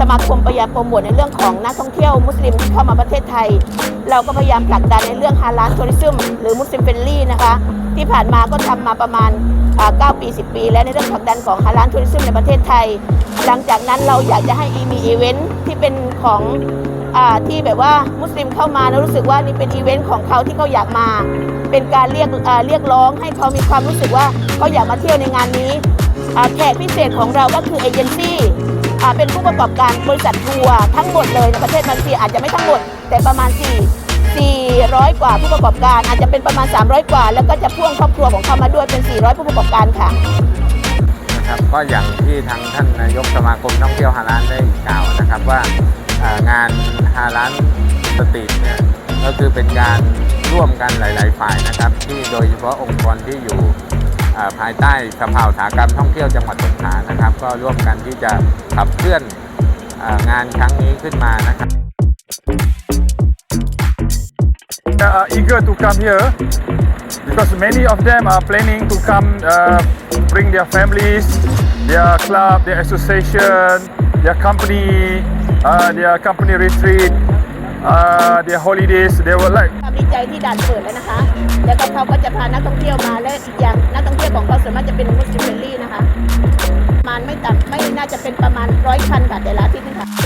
ยายามโปรโมทในเรื่องของนักท่องเที่ยวมุสลิมที่เข้ามาประเทศไทย เราก็พยายามผลักดันในเรื่องฮาลาลทัวริซึมหรือมุสลิมเฟรนลี่นะคะที่ผ่านมาก็ทำมาประมาณอ่า9ปี 10 ปี แล้วในเรื่องผลักดันของฮาลาลทัวริซึมในประเทศไทย หลังจากนั้นเราอยากจะให้มีอีเวนท์ที่เป็นของอที่แบบว่ามุสลิมเข้ามาแล้วรู้สึกว่านี่เป็นอีเวนต์ของเขาที่เขาอยากมา เป็นการเรียกเรียกร้องให้เขามีความรู้สึกว่าเขาอยากมาเที่ยวในงานนี้แขกพิเศษของเราก็คือเอเจนซี่ เป็นผู้ประกอบการบริษัททัวร์ทั้งหมดเลยในประเทศมาเลเซียอาจจะไม่ทั้งหมด แต่ประมาณ 4 400 กว่าผู้ประกอบการอาจจะเป็นประมาณ 300 กว่า แล้วก็จะพ่วงครอบครัวของเขามาด้วยเป็น 400 ผู้ประกอบการค่ะนะครับก็อย่างที่ทางท่านนายกสมาคมท่องเที่ยวฮาลานได้กล่าวนะครับว่างานฮาลานสตรีทเนี่ยก็คือเป็นการร่วมกันหลาย ๆ ฝ่ายนะครับ ที่โดยเฉพาะองค์กรที่อยู่ ภายใต้สภาอุตสาหกรรมท่องเที่ยวจังหวัดสงขลานะครับ ก็ร่วมกันที่จะขับเคลื่อนงานครั้งนี้ขึ้นมานะครับ They are eager to come here because many of them are planning to come uh, bring their families, their club, their association, their company, uh, their company retreat, uh, their holidays. They would like ความดีใจที่ด่านเปิดแล้วนะคะ แล้วก็เขาก็จะพานักท่องเที่ยวมาและอีกอย่างนักท่องเที่ยวของเขาส่วนมากจะเป็นมุสลิมเฟรนลี่นะคะประมาณไม่ต่ำไม่น่าจะเป็นประมาณร้อยคันค่ะแต่ละอาทิตย์นะคะ